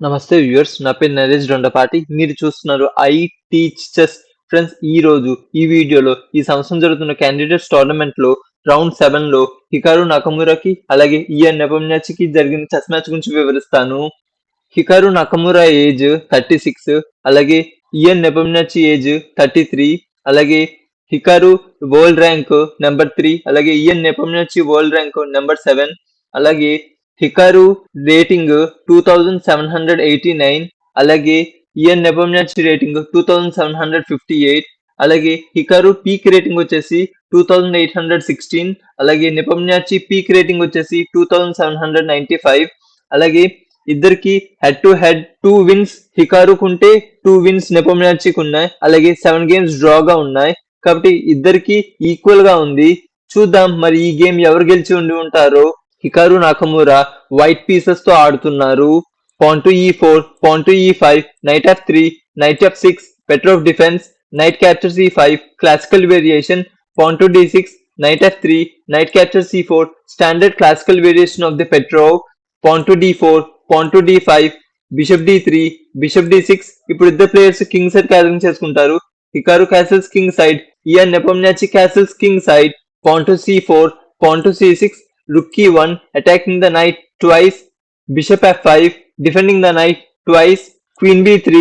నమస్తే వ్యూవర్స్ నా పేరు నరేష్ దొండపాటి. మీరు చూస్తున్నారు ఐ టీచ్ చెస్ ఫ్రెండ్స్ ఈ రోజు ఈ వీడియోలో ఈ సంవత్సరం జరుగుతున్న క్యాండిడేట్స్ టోర్నమెంట్లో రౌండ్ సెవెన్లో హికారు నకమురాకి అలాగే ఈఎన్ నెపమ్యాచ్కి జరిగిన చెస్ మ్యాచ్ గురించి వివరిస్తాను. Hikaru Nakamura age thirty six అలాగే Ian Nepomniachtchi age thirty three అలాగే Hikaru world rank number three అలాగే Ian Nepomniachtchi world rank number seven అలాగే Hikaru rating two thousand seven hundred eighty nine అలాగే Ian Nepomniachtchi rating two thousand seven hundred fifty eight అలాగే Hikaru peak rating వచ్చేసి two thousand eight hundred sixteen అలాగే Nepomniachtchi peak rating వచ్చేసి two thousand seven hundred ninety five అలాగే ఇద్దరికి head to head two wins హికారుకుంటే two wins నెపమ్యాచికి ఉన్నాయి అలాగే seven games డ్రాగా ఉన్నాయి. కాబట్టి ఇద్దరికి ఈక్వల్గా ఉంది. చూద్దాం మరి ఈ గేమ్ ఎవరు గెలిచి ఉండి ఉంటారో. హికారు నాకమూరా వైట్ పీసెస్తో ఆడుతున్నారు. Pawn to E four pawn to E five knight F three knight F six Petrov defence knight captures E five classical variation pawn to D six knight F three knight capture C four standard classical variation of the Petrov pawn to D four pawn to D five bishop D three bishop D six ఇప్పుడు ఇద్దరు players king side castling చేసుకుంటారు. Hikaru castles king side Ian Nepomniachtchi castles king side pawn to C four pawn to C six rook e1 attacking the knight twice bishop f5 defending the knight twice queen b3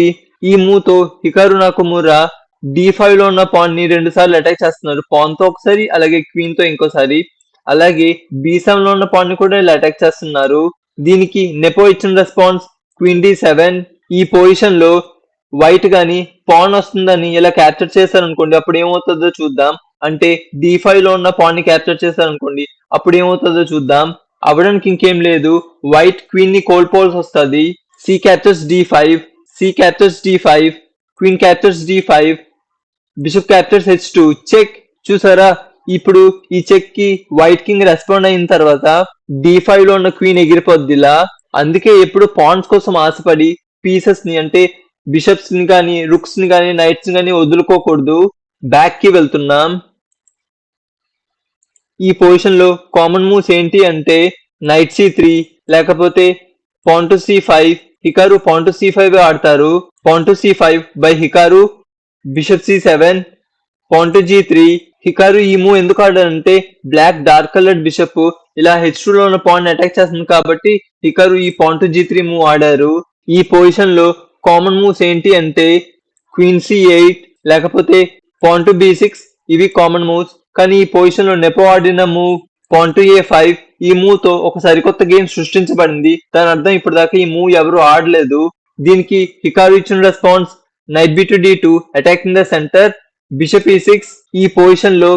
ఈ మూతో Hikaru Hikaru నాకుమురా d5 లో ఉన్న పాన్ని రెండు సార్లు attack చేస్తున్నారు. పాన్తో ఒకసారి అలాగే క్వీన్తో ఇంకోసారి. అలాగే b7 లో ఉన్న పాన్ని కూడా ఇలా అటాక్ చేస్తున్నారు. దీనికి నెపో ఇచ్చిన రెస్పాన్స్ క్వీన్ డి సెవెన్ ఈ పొజిషన్లో వైట్ గాని పాన్ వస్తుందని ఇలా క్యాప్చర్ చేశారనుకోండి అప్పుడు ఏమవుతుందో చూద్దాం. అంటే డి ఫైవ్లో ఉన్న పాన్ని క్యాప్చర్ చేశారనుకోండి అప్పుడు ఏమవుతుందో చూద్దాం. అవడానికి ఇంకేం లేదు. వైట్ క్వీన్ని కోల్పోవాల్సి వస్తుంది. C captures D five C captures D five queen captures D five bishop captures H two check చూసారా? ఇప్పుడు ఈ చెక్కి వైట్ కింగ్ రెస్పాండ్ అయిన తర్వాత డి ఫైవ్లో ఉన్న క్వీన్ ఎగిరిపోద్దిలా. అందుకే ఎప్పుడు పాన్స్ కోసం ఆశపడి పీసెస్ని అంటే బిషప్స్ని కానీ రుక్స్ని కానీ నైట్స్ని కానీ వదులుకోకూడదు. బ్యాక్కి వెళ్తున్నాం. ఈ పొజిషన్లో కామన్ మూవ్స్ ఏంటి అంటే నైట్ సి త్రీ లేకపోతే pawn to C five Hikaru pawn to C five ఆడతారు. Pawn to C five by Hikaru bishop C seven pawn to G three Hikaru ఈ మూవ్ ఎందుకు ఆడారంటే బ్లాక్ డార్క్ కలర్డ్ బిషప్ ఇలా హెచ్లో ఉన్న point attack చేస్తుంది కాబట్టి హికారు ఈ పాంటు జీ త్రీ మూవ్ ఆడారు. ఈ పొజిషన్లో కామన్ మూవ్స్ ఏంటి అంటే క్వీన్ సి ఎయిట్ లేకపోతే pawn to to B six ఇవి కామన్ మూవ్స్ కానీ ఈ పొజిషన్లో నెపో ఆడిన move pawn to A five ఈ మూవ్తో ఒక సరికొత్త గేమ్ సృష్టించబడింది. దాని అర్థం ఇప్పటిదాకా ఈ మూవ్ ఎవరు ఆడలేదు. దీనికి హికారు ఇచ్చిన response knight B to D two attacking the centre bishop E six ఈ పొజిషన్లో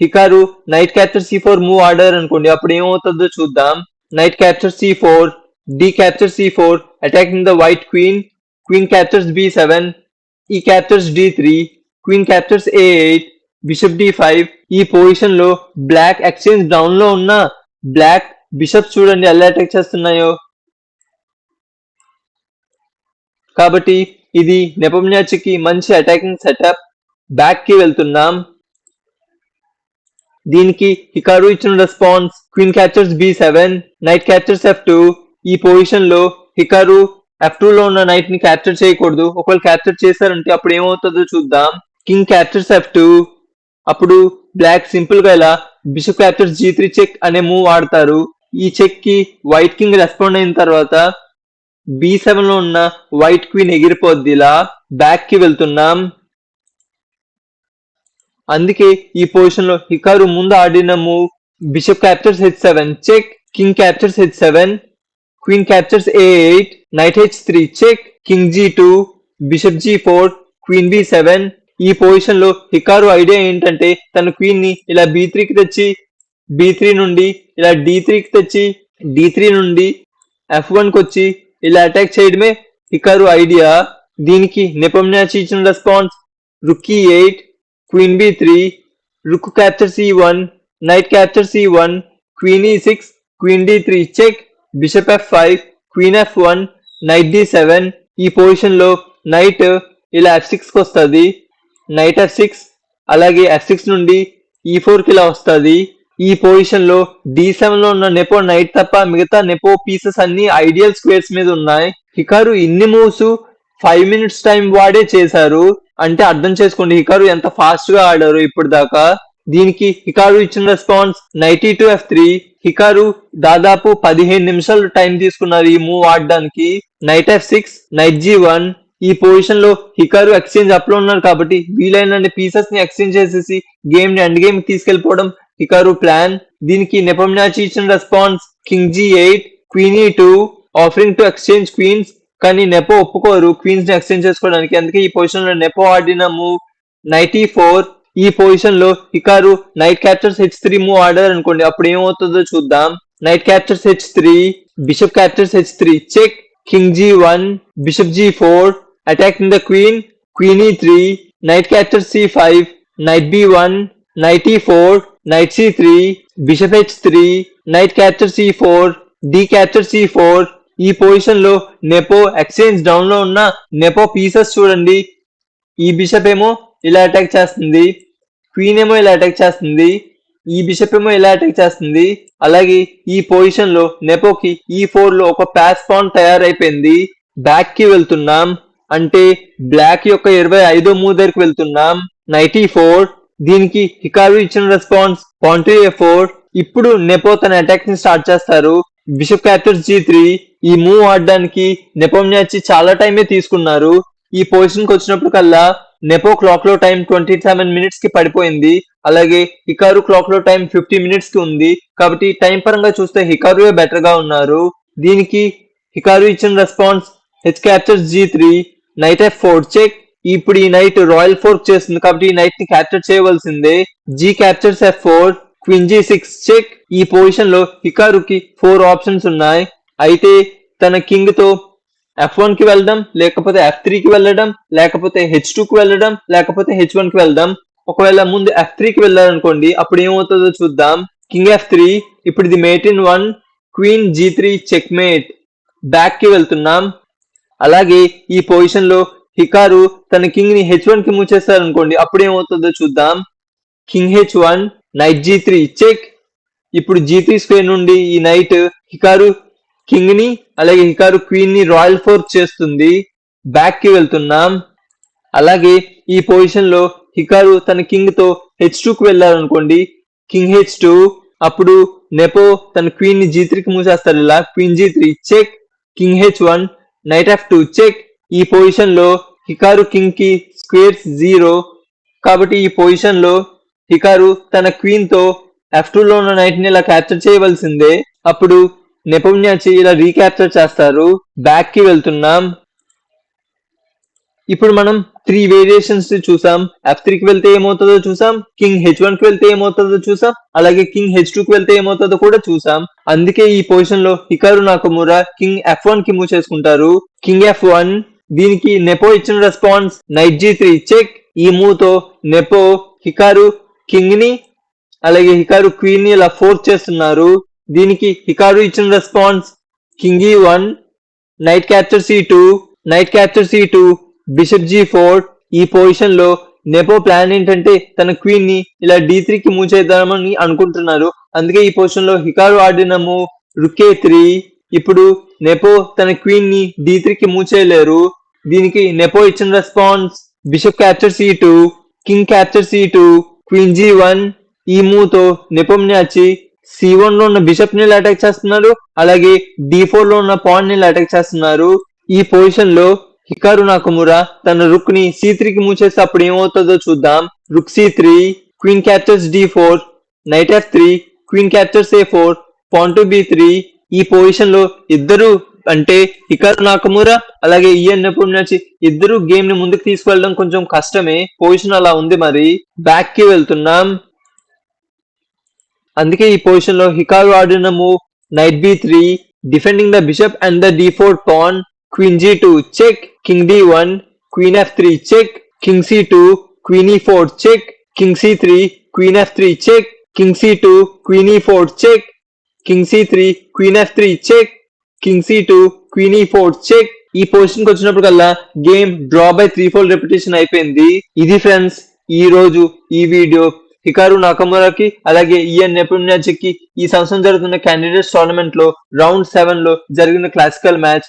Hikaru knight capture C four move ఆడారు అనుకోండి అప్పుడు ఏమవుతుందో చూద్దాం. Knight capture C four D capture C four attacking the white queen queen captures B seven E captures D three queen captures A eight bishop D five ఈ పొజిషన్లో black exchange డౌన్లో ఉన్న black bishop చూడండి ఎలా attack చేస్తున్నాయో. కాబట్టి ఇది నెపమ్యాచ్కి మంచి attacking setup బ్యాక్కి వెళ్తున్నాం. దీనికి హికారు ఇచ్చిన response queen captures B seven knight captures F two ఈ పొజిషన్లో హికారు ఎఫ్ టూ లో ఉన్న నైట్ని క్యాప్చర్ చేయకూడదు. ఒకవేళ క్యాప్చర్ చేశారంటే అప్పుడు ఏమవుతుందో చూద్దాం. కింగ్ క్యాప్చర్స్ ఎఫ్ టూ అప్పుడు బ్లాక్ సింపుల్గా ఇలా bishop captures G three check అనే మూవ్ ఆడతారు ఈ చెక్కి వైట్ కింగ్ రెస్పాండ్ అయిన తర్వాత బి సెవెన్లో ఉన్న వైట్ క్వీన్ ఎగిరిపోద్ది ఇలా. బ్యాక్కి వెళ్తున్నాం. అందుకే ఈ పొజిషన్లో హికారు ముందు ఆడిన move bishop captures H seven check king captures H seven queen captures A eight knight H three check king G two bishop G four queen B seven ఈ పొజిషన్లో హికారు ఐడియా ఏంటంటే తన క్వీన్ని ఇలా బి త్రీకి తెచ్చి B three నుండి ఇలా D త్రీకి తెచ్చి డి త్రీ నుండి ఎఫ్ వన్కి వచ్చి ఇలా అటాక్ చేయడమే హికారు ఐడియా దీనికి నిపమ్యాచి ఇచ్చిన response rook E eight queen B three rook capture C one knight capture C one queen E six queen D three check bishop F five queen F one knight D seven ఈ పొజిషన్లో knight ఇలా F సిక్స్కి వస్తుంది. Knight F six అలాగే F six నుండి e ఈ four ఇలా వస్తుంది. ఈ పొజిషన్లో డి సెవెన్లో ఉన్న నెపో నైట్ తప్ప మిగతా నెపో పీసెస్ అన్ని ఐడియల్ స్క్వేర్స్ మీద ఉన్నాయి. హికారు ఇన్ని మూవ్స్ ఫైవ్ మినిట్స్ టైం వాడే చేశారు. అంటే అర్థం చేసుకోండి హికారు ఎంత ఫాస్ట్గా ఆడారు ఇప్పుడు దాకా దీనికి హికారు ఇచ్చిన response knight E to F three Hikaru దాదాపు పదిహేను నిమిషాలు టైం తీసుకున్నారు ఈ మూవ్ ఆడడానికి. Knight F six knight G one ఈ పొజిషన్లో హికారు ఎక్స్చేంజ్ అప్లో ఉన్నారు కాబట్టి వీలైన పీసెస్ని ఎక్స్చేంజ్ చేసేసి గేమ్ని ఎండ్ గేమ్ తీసుకెళ్ళిపోవడం హికారు ప్లాన్ దీనికి నెపమ్నాచి ఇచ్చిన response king G eight queen E two offering to exchange queens కానీ నెపో ఒప్పుకోరు క్వీన్స్ని ఎక్స్చేంజ్ చేసుకోవడానికి. అందుకే ఈ పొజిషన్లో నెపో ఆడిన మూవ్ నైన్టీ ఫోర్ ఈ పొజిషన్లో Hikaru knight captures H three move ఆడారు అనుకోండి. అప్పుడు ఏమవుతుందో చూద్దాం. Knight captures H three bishop captures H three check king G one bishop G four attacking the queen queen E three knight capture C five knight B one knight E four knight C three bishop captures three knight capture C four D capture C four ఈ పొజిషన్లో nepo exchange డౌన్లో ఉన్న nepo pieces చూడండి. ఈ bishop ఏమో ఇలా attack చేస్తుంది. Queen ఏమో ఇలా అటాక్ చేస్తుంది. ఈ బిషప్ ఏమో ఇలా అటాక్ చేస్తుంది. అలాగే ఈ పొజిషన్లో నెపోకి ఈ ఫోర్లో ఒక ప్యాస్ పాన్ తయారైపోయింది. బ్యాక్కి వెళ్తున్నాం. అంటే బ్లాక్ యొక్క ఇరవై ఐదో మూవ్ దగ్గరికి వెళ్తున్నాం. నైటీ ఫోర్ దీనికి హికారు ఇచ్చిన response pawn to A four ఇప్పుడు నెపో తన అటాక్ని స్టార్ట్ చేస్తారు. బిషప్ క్యాప్చర్స్ జీ త్రీ ఈ మూవ్ ఆడడానికి నెపోమ్యాచి చాలా టైమే తీసుకున్నారు. ఈ పొజిషన్కి వచ్చినప్పుడు కల్లా నెపో క్లాక్లో టైం ట్వంటీ సెవెన్ మినిట్స్కి పడిపోయింది. అలాగే హికారు క్లాక్లో టైం ఫిఫ్టీ మినిట్స్కి ఉంది. కాబట్టి టైం పరంగా చూస్తే హికారు బెటర్గా ఉన్నారు. దీనికి హికారు ఇచ్చిన response H captures G three knight F four check. ఇప్పుడు ఈ నైట్ రాయల్ ఫోర్క్ చేస్తుంది కాబట్టి ఈ నైట్ని క్యాప్చర్ చేయవలసిందే. G captures F four queen G six check. ఈ పొజిషన్లో హికారుకి ఫోర్ ఆప్షన్స్ ఉన్నాయి. అయితే తన కింగ్తో ఎఫ్ వన్కి వెళ్ళడం లేకపోతే ఎఫ్ త్రీ కి వెళ్ళడం లేకపోతే హెచ్ టూ కి వెళ్ళడం లేకపోతే హెచ్ వన్కి వెళ్దాం. ఒకవేళ ముందు ఎఫ్ త్రీ కి వెళ్ళాలనుకోండి అప్పుడు ఏమవుతుందో చూద్దాం. కింగ్ ఎఫ్ త్రీ ఇప్పుడు ఇది mate in one queen G three check mate. బ్యాక్కి వెళ్తున్నాం. అలాగే ఈ పొజిషన్లో హికారు తన కింగ్ని హెచ్ వన్కి మూవ్ అనుకోండి అప్పుడు ఏమవుతుందో చూద్దాం. King H one knight G three check ఇప్పుడు జీ త్రీ స్క్వేర్ నుండి ఈ నైట్ హికారు కింగ్ని అలాగే హికారు క్వీన్ని రాయల్ ఫోర్స్ చేస్తుంది. బ్యాక్కి వెళ్తున్నాం. అలాగే ఈ పొజిషన్లో హికారు తన కింగ్తో హెచ్ టూ కి వెళ్ళారనుకోండి కింగ్ హెచ్ టూ అప్పుడు నెపో తన క్వీన్ని జీ త్రీకి మూసేస్తారు ఇలా queen G three check king H one knight F two check ఈ పొజిషన్లో హికారు కింగ్కి స్క్వేర్స్ జీరో కాబట్టి ఈ పొజిషన్లో హికారు తన క్వీన్తో ఎఫ్ టూ లో ఉన్న నైట్ని ఇలా క్యాప్చర్ చేయవలసిందే. అప్పుడు నెపమ్యాచి ఇలా రీక్యాప్చర్ చేస్తారు. బ్యాక్కి వెళ్తున్నాం. ఇప్పుడు మనం త్రీ వేరియేషన్స్ చూసాం. ఎఫ్ త్రీ కి వెళ్తే ఏమవుతుందో చూసాం. కింగ్ హెచ్ వన్కి వెళ్తే ఏమవుతుందో చూసాం. అలాగే కింగ్ హెచ్ టూ కి వెళ్తే ఏమవుతుందో కూడా చూసాం. అందుకే ఈ పొజిషన్లో హికారు నాకమురా కింగ్ ఎఫ్ వన్కి మూవ్ చేసుకుంటారు. కింగ్ ఎఫ్ వన్ దీనికి నెపో ఇచ్చిన response knight G three check ఈ మూవ్తో నెపో హికారు కింగ్ని అలాగే హికారు క్వీన్ని ఇలా ఫోర్స్ చేస్తున్నారు. దీనికి హికారు ఇచ్చిన response king E one knight capture C two knight capture C two bishop G four ఈ పొజిషన్లో నెపో ప్లాన్ ఏంటంటే తన క్వీన్ని ఇలా డి త్రీ కి ముంచేద్దామని అనుకుంటున్నారు అందుకే ఈ పొజిషన్లో హికారు ఆడిన మూవ్ రుకే త్రీ. ఇప్పుడు నెపో తన క్వీన్ని డి త్రీ కి మూవ్ దీనికి నెపో ఇచ్చిన response bishop capture C two king capture C two queen G one ఈ మూవ్తో వచ్చి సి వన్లో ఉన్న బిషప్ని అటాక్ చేస్తున్నారు. అలాగే డి ఫోర్లో ఉన్న పాన్ని అటాక్ చేస్తున్నారు. ఈ పొజిషన్లో హికారు నాకమురా తన రుక్ని సి త్రీ అప్పుడు ఏమవుతుందో చూద్దాం rook C three queen captures D four knight F three queen captures A four pawn to B three ఈ పొజిషన్లో ఇద్దరు అంటే హికారు నాకమురా అలాగే ఈఎన్ నుంచి ఇద్దరు గేమ్ని ముందుకు తీసుకెళ్ళడం కొంచెం కష్టమే. పొజిషన్ అలా ఉంది మరి. బ్యాక్కి వెళ్తున్నాం. అందుకే ఈ పొజిషన్లో హికారు ఆడిన move knight B three defending the bishop and the D four pawn queen G two check king D one queen F three check king C two queen E four check king C three queen F three check king C two queen E four check king C three queen F three check king C two queen E four check ఈ position వచ్చినప్పుడు కల్లా game draw by three four repetition అయిపోయింది. ఇది friends ఈ రోజు ఈ video Hikaru నాకమురాకి అలాగే EN నెపుణ్యాచికి ఈ సంవత్సరం జరుగుతున్న క్యాండిడేట్స్ టోర్నమెంట్లో రౌండ్ సెవెన్లో జరిగిన క్లాసికల్ మ్యాచ్